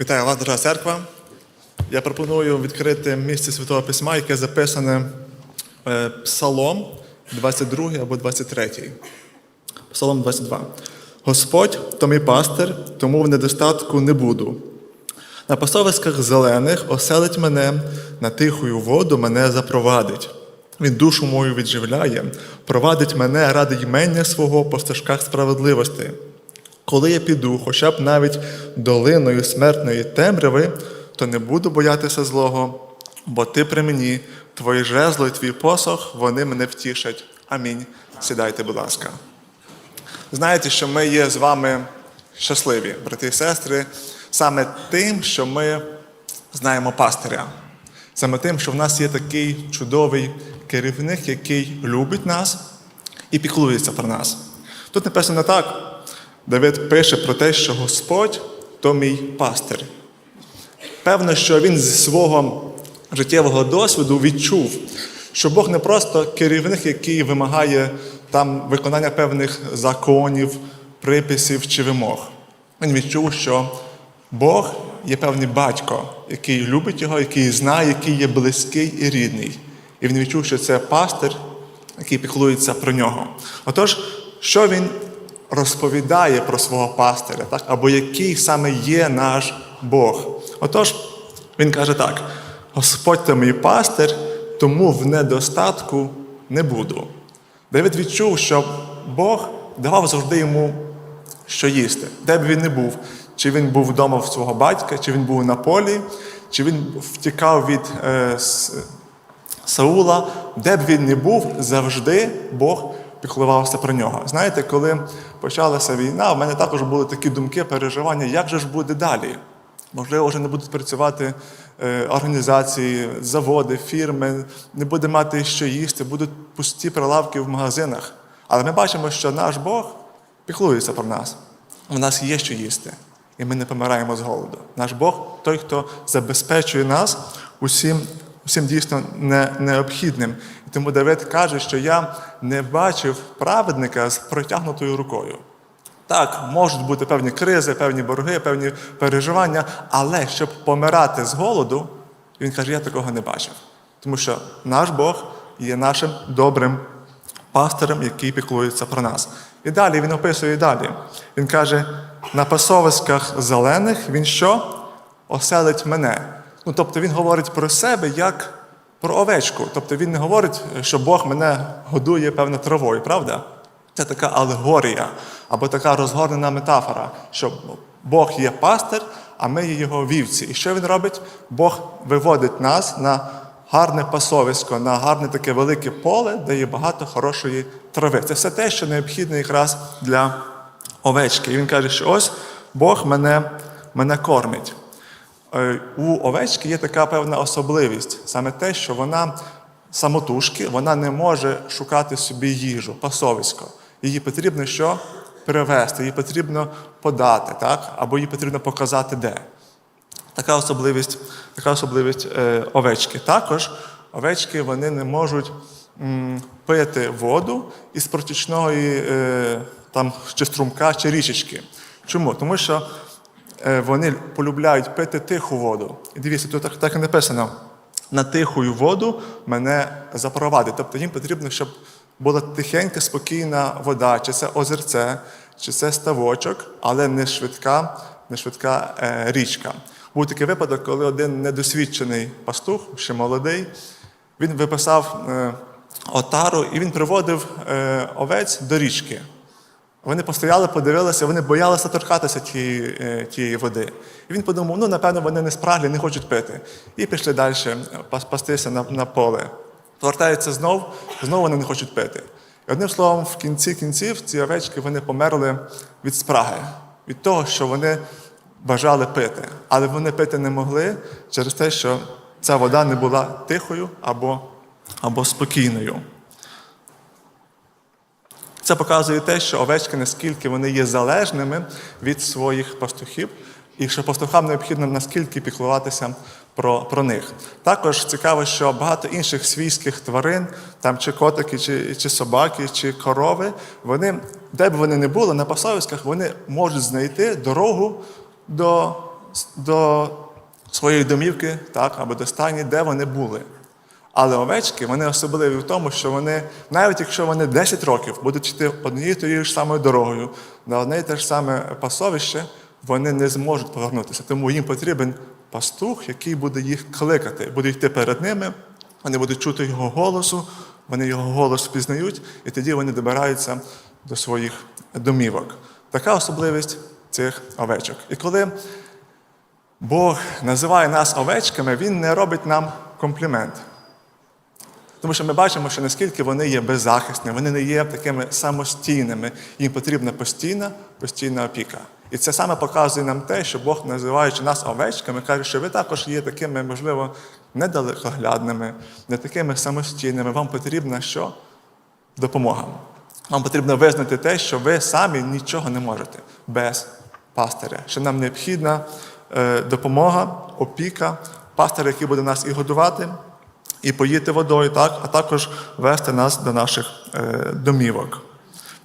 Вітаю вас, дорога церква. Я пропоную відкрити місце Святого Письма, яке записане е, Псалом 22 або 23. Псалом 22. Господь то мій пастир, тому в недостатку не буду. На пасовиськах зелених оселить мене, на тихую воду мене запровадить. Він душу мою відживляє, провадить мене ради ймення свого по стежках справедливості. Коли я піду, хоча б навіть долиною смертної темряви, то не буду боятися злого, бо ти при мені, твої жезло і твій посох, вони мене втішать. Амінь. Сідайте, будь ласка. Знаєте, що ми є з вами щасливі, брати і сестри, саме тим, що ми знаємо пастиря. Саме тим, що в нас є такий чудовий керівник, який любить нас і піклується про нас. Тут написано так: Давид пише про те, що Господь то мій пастир. Певно, що він зі свого життєвого досвіду відчув, що Бог не просто керівник, який вимагає там виконання певних законів, приписів чи вимог. Він відчув, що Бог є певний батько, який любить його, який знає, який є близький і рідний. І він відчув, що це пастир, який піклується про нього. Отож, що він розповідає про свого пастиря, так? або який саме є наш Бог. Отож, він каже так: Господь то мій пастир, тому в недостатку не буду. Давид відчув, що Бог давав завжди йому що їсти, де б він не був. Чи він був вдома в свого батька, чи він був на полі, чи він втікав від е, Саула, де б він не був, завжди Бог піклувався про нього. Знаєте, коли почалася війна, в мене також були такі думки, переживання, як же ж буде далі? Можливо, вже не будуть працювати е, організації, заводи, фірми, не буде мати що їсти, будуть пусті прилавки в магазинах. Але ми бачимо, що наш Бог піклується про нас. У нас є що їсти, і ми не помираємо з голоду. Наш Бог той, хто забезпечує нас усім, усім дійсно не, необхідним. Тому Давид каже, що я не бачив праведника з протягнутою рукою. Так, можуть бути певні кризи, певні борги, певні переживання, але щоб помирати з голоду, він каже, я такого не бачив. Тому що наш Бог є нашим добрим пастирем, який піклується про нас. І далі він описує і далі. Він каже: на пасовиськах зелених він що? Оселить мене. Ну, тобто він говорить про себе як про овечку. Тобто він не говорить, що Бог мене годує певно травою, правда? Це така алегорія або така розгорнена метафора, що Бог є пастир, а ми є його вівці. І що він робить? Бог виводить нас на гарне пасовисько, на гарне таке велике поле, де є багато хорошої трави. Це все те, що необхідне якраз для овечки. І він каже, що ось Бог мене, мене кормить. Е, У овечки є така певна особливість, саме те, що вона самотужки, вона не може шукати собі їжу, пасовисько. Її потрібно що? Привезти, її потрібно подати, так? або їй потрібно показати де. Така особливість, така особливість е, овечки. Також овечки вони не можуть м, пити воду із протічної е, там, чи струмка, чи річечки. Чому? Тому що вони полюбляють пити тиху воду. І дивіться, тут так, так і написано: на тиху воду мене запровадить. Тобто їм потрібно, щоб була тихенька, спокійна вода, чи це озерце, чи це ставочок, але не швидка, не швидка е, річка. Був такий випадок, коли один недосвідчений пастух, ще молодий, він виписав е, отару і він приводив е, овець до річки. Вони постояли, подивилися, вони боялися торкатися тієї, е, тієї води. І він подумав, ну, напевно, вони не спраглі, не хочуть пити. І пішли далі пас- пастися на, на поле. Повертаються знов, знову вони не хочуть пити. І одним словом, в кінці кінців ці овечки вони померли від спраги, від того, що вони бажали пити. Але вони пити не могли через те, що ця вода не була тихою або, або спокійною. Це показує те, що овечки, наскільки вони є залежними від своїх пастухів, і що пастухам необхідно наскільки піклуватися про, про них. Також цікаво, що багато інших свійських тварин, там чи котики, чи, чи собаки, чи корови, вони, де б вони не були, на пасовиськах, вони можуть знайти дорогу до до своєї домівки, так, або до стайні, де вони були. Але овечки вони особливі в тому, що вони, навіть якщо вони 10 років будуть йти однією тією ж самою дорогою на одне і те ж саме пасовище, вони не зможуть повернутися. Тому їм потрібен пастух, який буде їх кликати, буде йти перед ними, вони будуть чути його голосу, вони його голос впізнають, і тоді вони добираються до своїх домівок. Така особливість цих овечок. І коли Бог називає нас овечками, Він не робить нам комплімент. Тому що ми бачимо, що наскільки вони є беззахисними, вони не є такими самостійними. Їм потрібна постійна, постійна опіка. І це саме показує нам те, що Бог, називаючи нас овечками, каже, що ви також є такими, можливо, недалекоглядними, не такими самостійними. Вам потрібна що? Допомога. Вам потрібно визнати те, що ви самі нічого не можете без пастиря. Що нам необхідна е, допомога, опіка, пастир, який буде нас і годувати, і поїти водою, так, а також вести нас до наших е, домівок.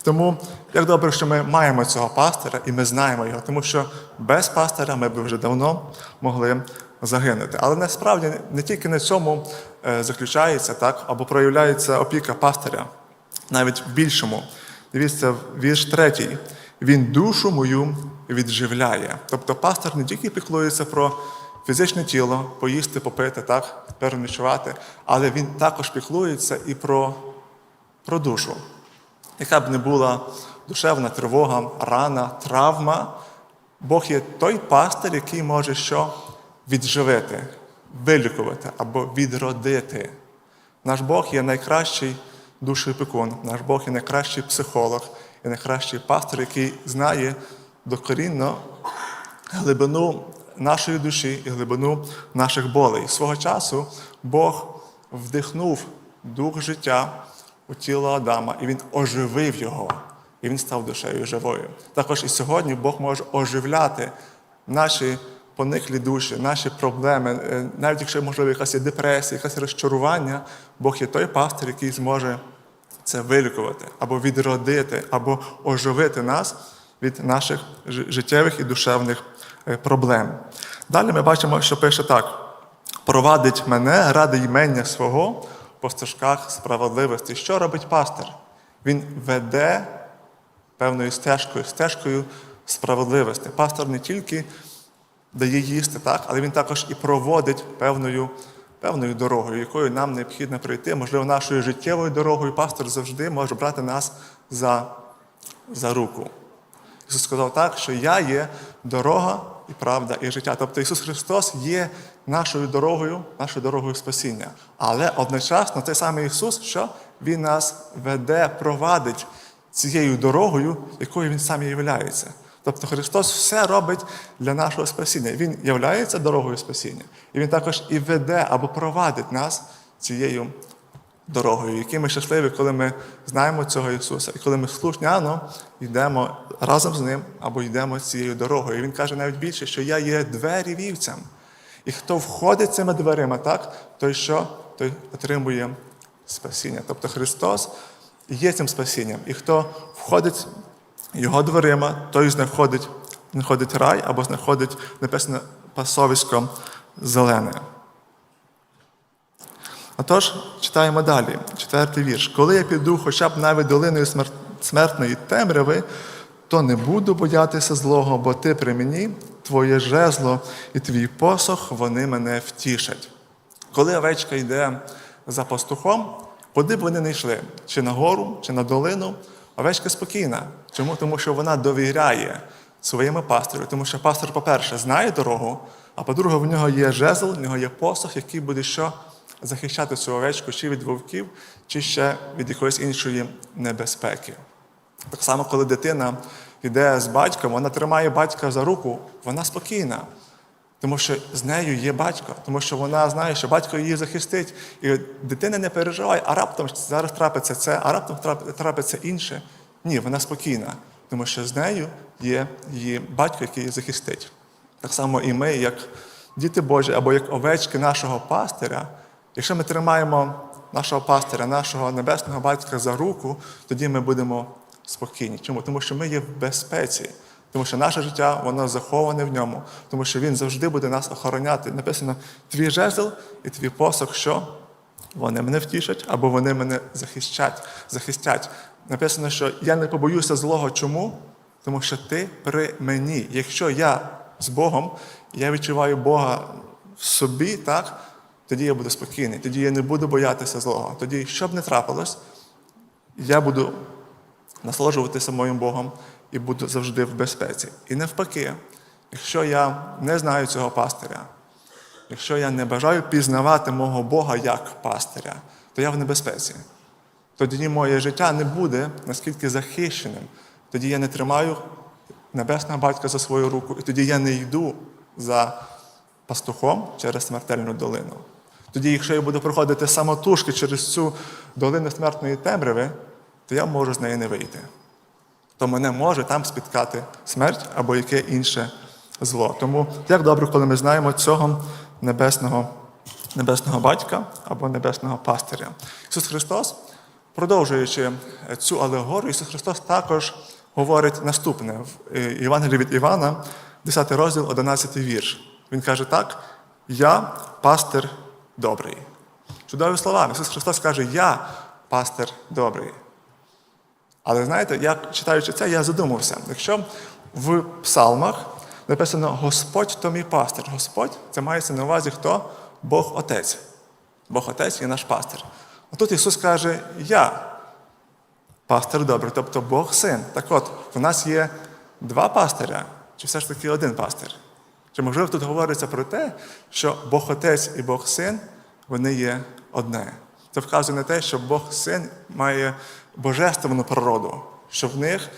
Тому як добре, що ми маємо цього пастора і ми знаємо його, тому що без пастора ми б вже давно могли загинути. Але насправді не тільки на цьому е, заключається так, або проявляється опіка пастиря, навіть в більшому. Дивіться, вірш третій. Він душу мою відживляє. Тобто пастор не тільки піклується про фізичне тіло, поїсти, попити, так, переночувати, але він також піклується і про, про душу. Яка б не була душевна тривога, рана, травма, Бог є той пастир, який може що відживити, вилікувати або відродити. Наш Бог є найкращий душеопікун, наш Бог є найкращий психолог і найкращий пастор, який знає докорінно глибину нашої душі і глибину наших болей. Свого часу Бог вдихнув дух життя у тіло Адама, і він оживив його, і він став душею живою. Також і сьогодні Бог може оживляти наші пониклі душі, наші проблеми, Е, навіть якщо, можливо, якась депресія, якесь розчарування, Бог є той пастир, який зможе це вилікувати, або відродити, або оживити нас від наших життєвих і душевних е, проблем. Далі ми бачимо, що пише так: провадить мене ради ймення свого по стежках справедливості. Що робить пастир? Він веде певною стежкою, стежкою справедливості. Пастор не тільки дає їсти, так, але він також і проводить певною, певною дорогою, якою нам необхідно пройти. Можливо, нашою життєвою дорогою пастор завжди може брати нас за, за руку. Ісус сказав так, що я є дорога і правда, і життя. Тобто Ісус Христос є нашою дорогою, нашою дорогою спасіння. Але одночасно цей самий Ісус, що Він нас веде, провадить цією дорогою, якою Він сам являється. Тобто Христос все робить для нашого спасіння. Він являється дорогою спасіння. І Він також і веде або провадить нас цією дорогою, які ми щасливі, коли ми знаємо цього Ісуса, і коли ми слушняно йдемо разом з Ним або йдемо цією дорогою. І Він каже навіть більше, що я є двері вівцям. І хто входить цими дверима, так, той що? Той отримує спасіння. Тобто Христос є цим спасінням. І хто входить його дверима, той знаходить, знаходить рай або знаходить написане пасовисько зелене. Отож, читаємо далі, четвертий вірш. Коли я піду хоча б навіть долиною смертної темряви, то не буду боятися злого, бо ти при мені, твоє жезло і твій посох, вони мене втішать. Коли овечка йде за пастухом, куди б вони не йшли, чи на гору, чи на долину, овечка спокійна. Чому? Тому що вона довіряє своєму пастирю. Тому що пастир, по-перше, знає дорогу, а по-друге, в нього є жезл, в нього є посох, який буде що? Захищати цю овечку чи від вовків, чи ще від якоїсь іншої небезпеки. Так само, коли дитина йде з батьком, вона тримає батька за руку, вона спокійна. Тому що з нею є батько, тому що вона знає, що батько її захистить. І дитина не переживає, а раптом зараз трапиться це, а раптом трапиться інше. Ні, вона спокійна, тому що з нею є її батько, який її захистить. Так само і ми, як діти Божі, або як овечки нашого пастиря, якщо ми тримаємо нашого пастиря, нашого небесного батька за руку, тоді ми будемо спокійні. Чому? Тому що ми є в безпеці. Тому що наше життя, воно заховане в ньому, тому що Він завжди буде нас охороняти. Написано: твій жезл і твій посох, що вони мене втішать або вони мене захищать, захистять. Написано, що я не побоюся злого. Чому? Тому що ти при мені. Якщо я з Богом, я відчуваю Бога в собі, так, тоді я буду спокійний, тоді я не буду боятися злого. Тоді, що б не трапилось, я буду насолоджуватися моїм Богом і буду завжди в безпеці. І навпаки, якщо я не знаю цього пастиря, якщо я не бажаю пізнавати мого Бога як пастиря, то я в небезпеці. Тоді моє життя не буде наскільки захищеним. Тоді я не тримаю небесного батька за свою руку, і тоді я не йду за пастухом через смертельну долину. Тоді, якщо я буду проходити самотужки через цю долину смертної темряви, то я можу з неї не вийти. То мене може там спіткати смерть або яке інше зло. Тому як добре, коли ми знаємо цього небесного, небесного батька або небесного пастиря. Ісус Христос, продовжуючи цю алегорію, Ісус Христос також говорить наступне в е, Євангелії від Івана, 10 розділ, 11 вірш. Він каже так: Я пастир добрий. Чудові слова. Ісус Христос каже, я пастир добрий. Але знаєте, я читаючи це, я задумався. Якщо в псалмах написано Господь то мій пастир. Господь це мається на увазі хто? Бог Отець. Бог Отець є наш пастир. А тут Ісус каже, я пастир добрий, тобто Бог син. Так от, у нас є два пастиря, чи все ж таки один пастир? Чи можливо тут говориться про те, що Бог Отець і Бог Син, вони є одне. Це вказує на те, що Бог Син має божественну природу, що в них,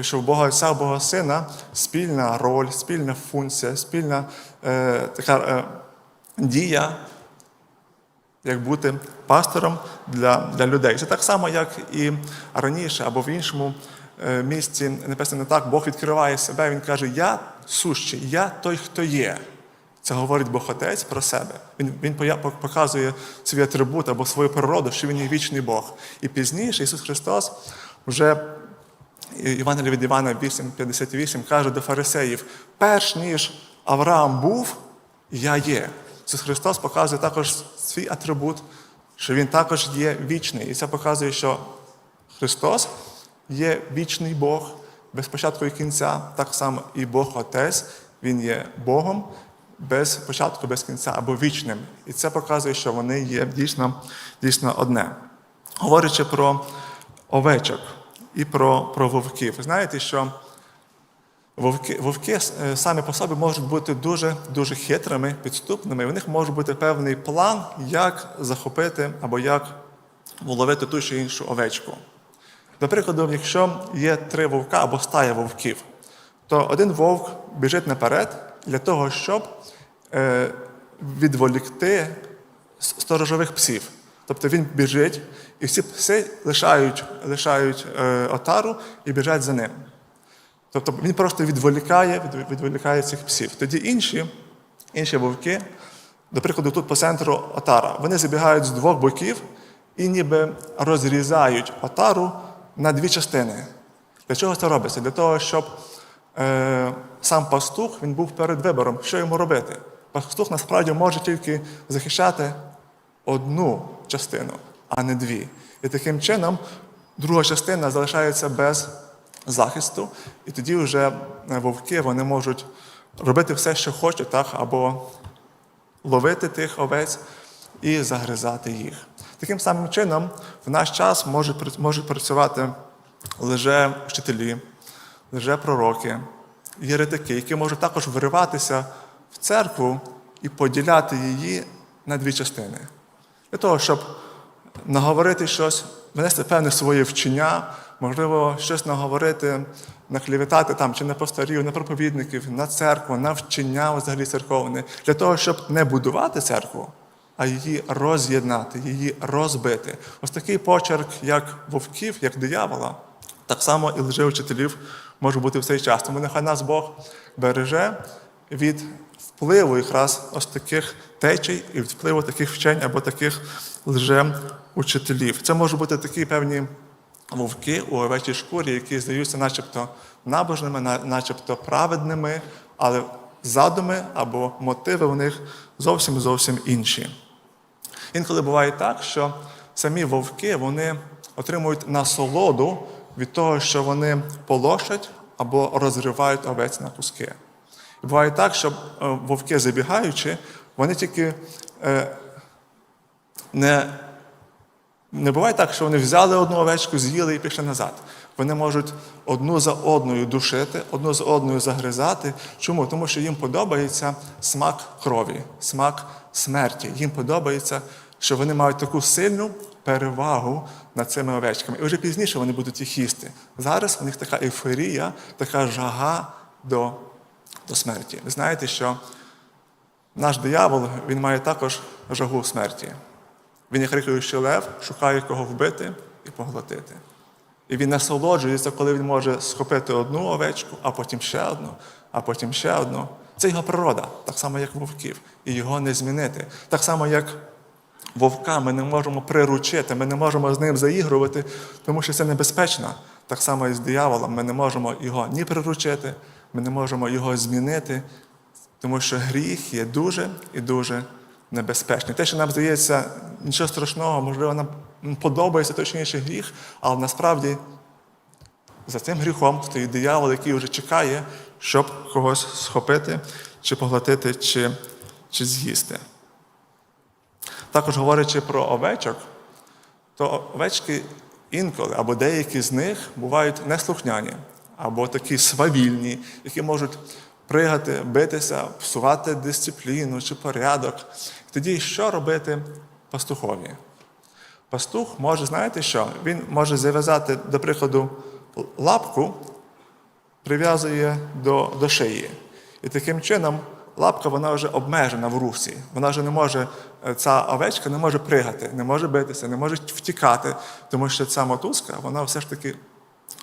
що в Бога Отця, Бога Сина спільна роль, спільна функція, спільна е, така е, дія, як бути пастором для, для людей. Це так само, як і раніше, або в іншому місці написано так, Бог відкриває себе, Він каже, я сущий, я той, хто є. Це говорить Бог Отець про себе. Він він показує свій атрибут або свою природу, що він є вічний Бог. І пізніше Ісус Христос вже Євангелія від Івана 8,58 каже до фарисеїв: перш ніж Авраам був, я є. Ісус Христос показує також свій атрибут, що Він також є вічний. І це показує, що Христос є вічний Бог без початку і кінця, так само і Бог Отець, Він є Богом без початку, без кінця або вічним. І це показує, що вони є дійсно, дійсно одне. Говорячи про овечок і про, про вовків, ви знаєте, що Вовки, вовки е, самі по собі можуть бути дуже дуже хитрими, підступними. У них може бути певний план, як захопити або як вловити ту чи іншу овечку. До прикладу, якщо є три вовка або стая вовків, то один вовк біжить наперед для того, щоб е, відволікти сторожових псів. Тобто він біжить, і всі пси лишають, лишають е, отару і біжать за ним. Тобто він просто відволікає, відволікає цих псів. Тоді інші, інші вовки, до прикладу, тут по центру отара, вони забігають з двох боків і ніби розрізають отару на дві частини. Для чого це робиться? Для того, щоб е, сам пастух він був перед вибором, що йому робити. Пастух насправді може тільки захищати одну частину, а не дві. І таким чином друга частина залишається без захисту, і тоді вже е, вовки вони можуть робити все, що хочуть, так, або ловити тих овець і загризати їх. Таким самим чином, в наш час можуть, можуть працювати лише вчителі, лише пророки, єретики, які можуть також вириватися в церкву і поділяти її на дві частини. Для того, щоб наговорити щось, внести певне своє вчення, можливо, щось наговорити, наклівітати там, чи на пасторів, на проповідників, на церкву, на вчення взагалі церковне, для того, щоб не будувати церкву, а її роз'єднати, її розбити. Ось такий почерк, як вовків, як диявола, так само і лжевчителів може бути в цей час. Тому нехай нас Бог береже від впливу якраз ось таких течій і від впливу таких вчень або таких лжеучителів. Це можуть бути такі певні вовки у овечій шкурі, які здаються начебто набожними, начебто праведними, але задуми або мотиви у них зовсім зовсім інші. Інколи буває так, що самі вовки вони отримують насолоду від того, що вони полощать або розривають овець на куски. І буває так, що е, вовки, забігаючи, вони тільки е, не, не буває так, що вони взяли одну овечку, з'їли і пішли назад. Вони можуть одну за одною душити, одну за одною загризати. Чому? Тому що їм подобається смак крові, смак смерті. Їм подобається, що вони мають таку сильну перевагу над цими овечками. І вже пізніше вони будуть їх їсти. Зараз у них така ейфорія, така жага до, до смерті. Ви знаєте, що наш диявол він має також жагу смерті. Він як рикаючий лев, шукає кого вбити і поглотити. І він насолоджується, коли він може схопити одну овечку, а потім ще одну, а потім ще одну. Це його природа, так само, як вовків, і його не змінити. Так само, як вовка ми не можемо приручити, ми не можемо з ним заігрувати, тому що це небезпечно. Так само і з дияволом ми не можемо його ні приручити, ми не можемо його змінити, тому що гріх є дуже і дуже небезпечний. Те, що нам здається, нічого страшного, можливо, нам подобається інший гріх, але насправді за цим гріхом стоїть диявол, який вже чекає, щоб когось схопити, чи поглотити, чи, чи з'їсти. Також говорячи про овечок, то овечки інколи або деякі з них бувають неслухняні, або такі свавільні, які можуть пригати, битися, псувати дисципліну чи порядок. Тоді що робити пастухові? Пастух може, знаєте що? Він може зав'язати, до прикладу, лапку, прив'язує до, до шиї. І таким чином лапка вона вже обмежена в русі. Вона вже не може, е, ця овечка не може пригати, не може битися, не може втікати, тому що ця мотузка, вона все ж таки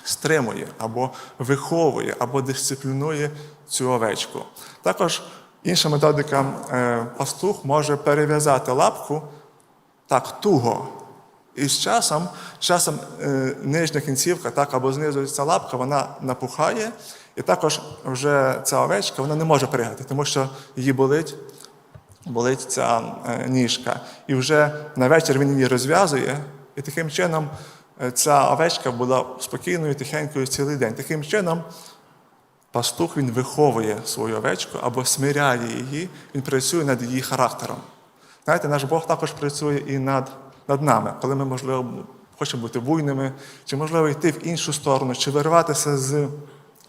стримує або виховує, або дисциплінує цю овечку. Також інша методика е, пастух може перев'язати лапку так туго. І з часом, часом е, нижня кінцівка, так, або знизу ця лапка, вона напухає, і також вже ця овечка вона не може пригати, тому що її болить, болить ця е, ніжка. І вже на вечір він її розв'язує, і таким чином е, ця овечка була спокійною, тихенькою цілий день. Таким чином, пастух він виховує свою овечку або смиряє її, він працює над її характером. Знаєте, наш Бог також працює і над, над нами, коли ми, можливо, хочемо бути буйними, чи, можливо, йти в іншу сторону, чи вириватися з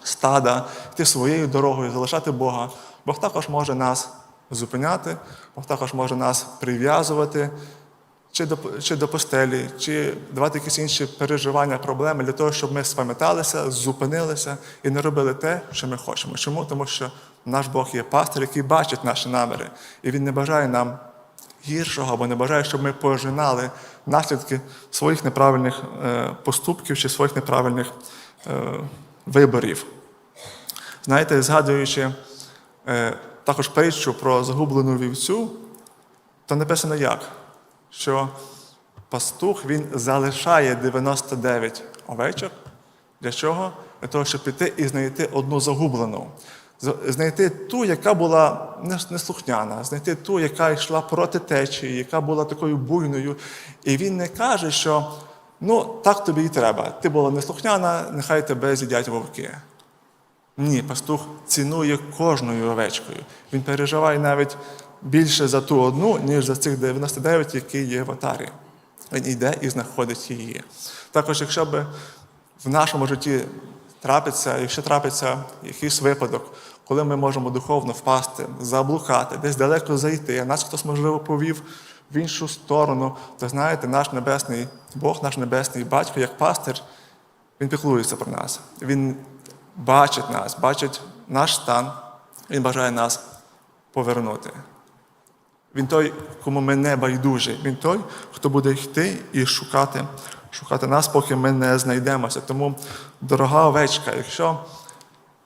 стада, йти своєю дорогою, залишати Бога. Бог також може нас зупиняти, Бог також може нас прив'язувати чи до, чи до постелі, чи давати якісь інші переживання, проблеми для того, щоб ми спам'яталися, зупинилися і не робили те, що ми хочемо. Чому? Тому що наш Бог є пастир, який бачить наші наміри, і Він не бажає нам гіршого, або не бажає, щоб ми пожинали наслідки своїх неправильних е, поступків чи своїх неправильних е, виборів. Знаєте, згадуючи е, також притчу про загублену вівцю, то написано як? Що пастух він залишає 99 овечок. Для чого? Для того, щоб піти і знайти одну загублену. Знайти ту, яка була нес- неслухняна, знайти ту, яка йшла проти течії, яка була такою буйною. І він не каже, що ну так тобі і треба. Ти була неслухняна, нехай тебе з'їдять вовки. Ні, пастух цінує кожною овечкою. Він переживає навіть більше за ту одну, ніж за цих 99, які є в отарі. Він йде і знаходить її. Також, якщо б в нашому житті трапиться, якщо трапиться якийсь випадок, коли ми можемо духовно впасти, заблукати, десь далеко зайти, нас хтось, можливо, повів в іншу сторону, то знаєте, наш небесний Бог, наш небесний батько, як пастир, він піклується про нас. Він бачить нас, бачить наш стан, він бажає нас повернути. Він той, кому ми не байдужі. Він той, хто буде йти і шукати, шукати нас, поки ми не знайдемося. Тому, дорога овечка, якщо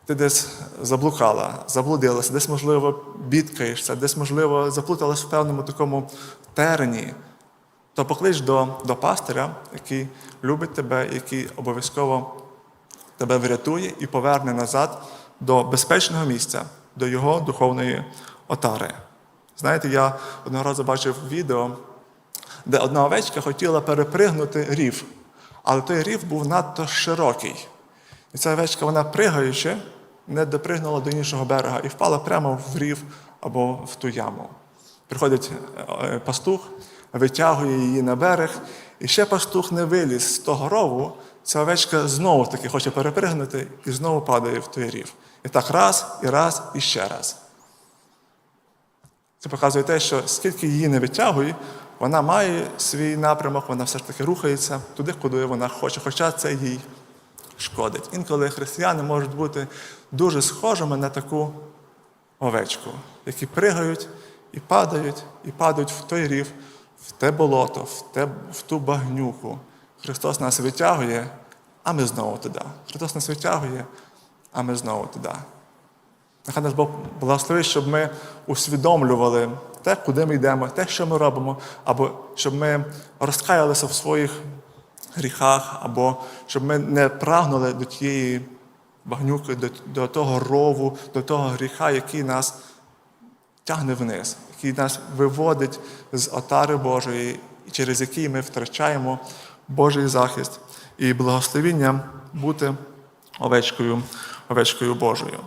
ти десь заблукала, заблудилася, десь, можливо, бідкаєшся, десь, можливо, заплуталась в певному такому терені, то поклич до, до пастиря, який любить тебе, який обов'язково тебе врятує і поверне назад до безпечного місця, до його духовної отари. Знаєте, я одного разу бачив відео, де одна овечка хотіла перепригнути рів, але той рів був надто широкий. І ця овечка, вона пригаючи, не допригнула до іншого берега і впала прямо в рів або в ту яму. Приходить е, пастух, витягує її на берег, і ще пастух не виліз з того рову, ця овечка знову таки хоче перепригнути і знову падає в той рів. І так раз, і раз, і ще раз. Це показує те, що скільки її не витягує, вона має свій напрямок, вона все ж таки рухається туди, куди вона хоче, хоча це їй шкодить. Інколи християни можуть бути дуже схожими на таку овечку, які пригають і падають, і падають в той рів, в те болото, в, те, в ту багнюку. Христос нас витягує, а ми знову туди. Христос нас витягує, а ми знову туди. Нехай нас Бог благословить, щоб ми усвідомлювали те, куди ми йдемо, те, що ми робимо, або щоб ми розкаялися в своїх гріхах, або щоб ми не прагнули до тієї багнюки, до, до того рову, до того гріха, який нас тягне вниз, який нас виводить з отари Божої, через який ми втрачаємо Божий захист і благословіння бути овечкою, овечкою Божою.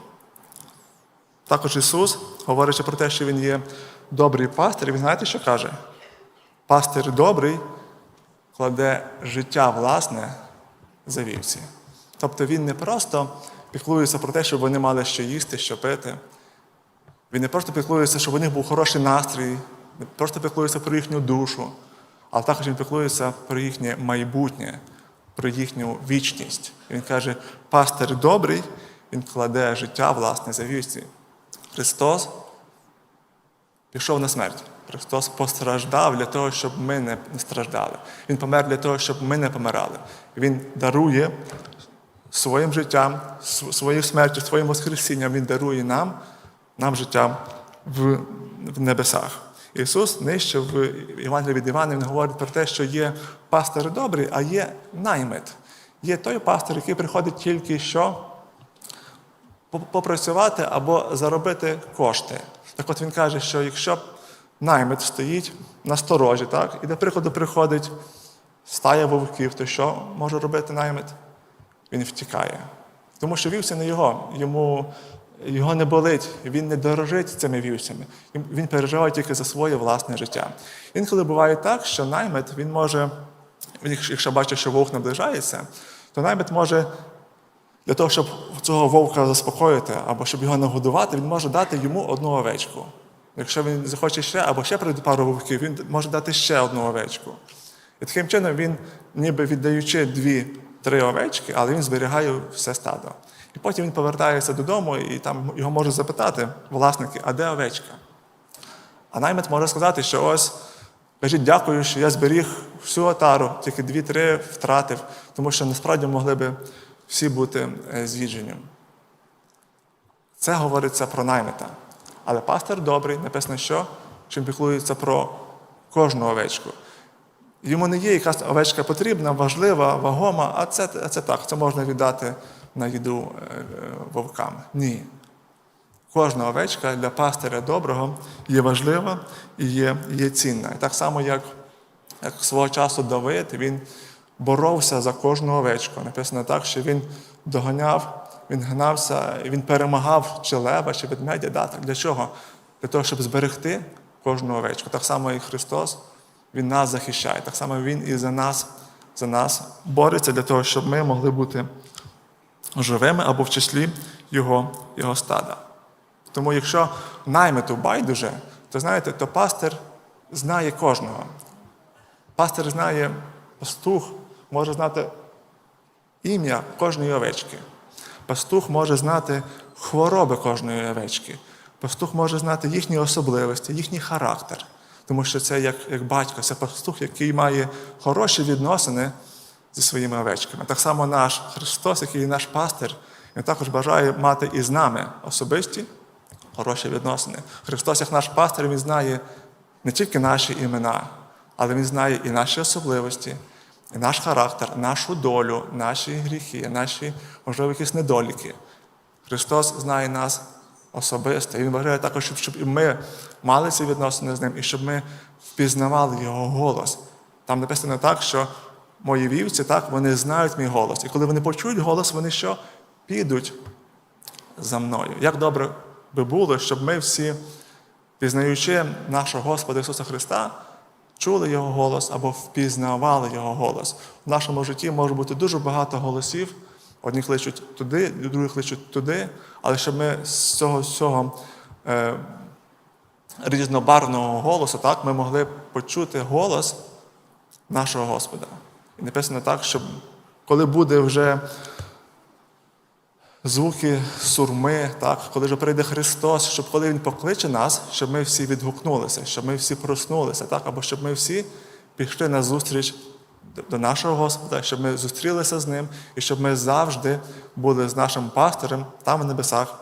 Також Ісус, говорячи про те, що Він є добрий пастир, Він знаєте, що каже? Пастир добрий кладе життя власне за вівці. Тобто Він не просто піклується про те, щоб вони мали що їсти, що пити. Він не просто піклується, щоб у них був хороший настрій, не просто піклується про їхню душу, але також він піклується про їхнє майбутнє, про їхню вічність. І Він каже, пастир добрий, він кладе життя власне за вівці. Христос пішов на смерть. Христос постраждав для того, щоб ми не страждали. Він помер для того, щоб ми не помирали. Він дарує своїм життям, своєю смертю, своїм воскресінням, Він дарує нам, нам життя в, в небесах. Ісус нижче в Євангелії від Івана Він говорить про те, що є пастир добрий, а є наймит. Є той пастир, який приходить тільки що попрацювати або заробити кошти. Так от він каже, що якщо наймит стоїть на сторожі, так, і до прикладу приходить стая вовків, то що може робити наймит? Він втікає. Тому що вівці не його, йому, його не болить, він не дорожить цими вівцями. Він переживає тільки за своє власне життя. Інколи буває так, що наймит він може, якщо бачить, що вовк наближається, то наймит може для того, щоб цього вовка заспокоїти або щоб його нагодувати, він може дати йому одну овечку. Якщо він захоче ще, або ще прийде пару вовків, він може дати ще одну овечку. І таким чином він, ніби віддаючи дві-три овечки, але він зберігає все стадо. І потім він повертається додому, і там його можуть запитати власники, а де овечка? А наймит може сказати, що ось, кажіть, дякую, що я зберіг всю отару, тільки дві-три втратив, тому що насправді могли би всі бути з'їджені. Це говориться про наймита. Але пастир добрий, написано, що чим піклується про кожну овечку. Йому не є якась овечка потрібна, важлива, вагома, а це, це так, це можна віддати на їду вовкам. Ні. Кожна овечка для пастиря доброго є важлива і є, є цінна. І так само, як, як свого часу Давид, він боровся за кожну овечку. Написано так, що він доганяв, він гнався, він перемагав чи лева, чи ведмедя. Да, Для чого? Для того, щоб зберегти кожну овечку. Так само і Христос, Він нас захищає. Так само Він і за нас, за нас бореться для того, щоб ми могли бути живими або в числі Його, його стада. Тому якщо наймиту байдуже, то знаєте, то пастир знає кожного. Пастир знає пастух, може знати ім'я кожної овечки. Пастух може знати хвороби кожної овечки. Пастух може знати їхні особливості, їхній характер. Тому що це як як батько, це пастух, який має хороші відносини зі своїми овечками. Так само наш Христос, який наш пастир, він також бажає мати і з нами особисті хороші відносини. Христос, як наш пастир, Він знає не тільки наші імена, але Він знає і наші особливості, наш характер, нашу долю, наші гріхи, наші, можливо, якісь недоліки. Христос знає нас особисто. І Він бажає також, щоб, щоб і ми мали ці відносини з ним, і щоб ми впізнавали Його голос. Там написано так, що мої вівці, так, вони знають мій голос. І коли вони почують голос, вони що? Підуть за мною. Як добре би було, щоб ми всі, пізнаючи нашого Господа Ісуса Христа, чули Його голос або впізнавали Його голос. В нашому житті може бути дуже багато голосів. Одні кличуть туди, другі кличуть туди, але щоб ми з цього всього е, різнобарвного голосу, так, ми могли почути голос нашого Господа. І написано так, щоб коли буде вже звуки сурми, так, коли вже прийде Христос, щоб коли Він покличе нас, щоб ми всі відгукнулися, щоб ми всі проснулися, так, або щоб ми всі пішли на зустріч до нашого Господа, щоб ми зустрілися з Ним і щоб ми завжди були з нашим пастирем там на небесах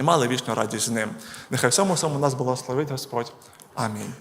і мали вічну радість з ним. Нехай всьому всьому нас благословить Господь. Амінь.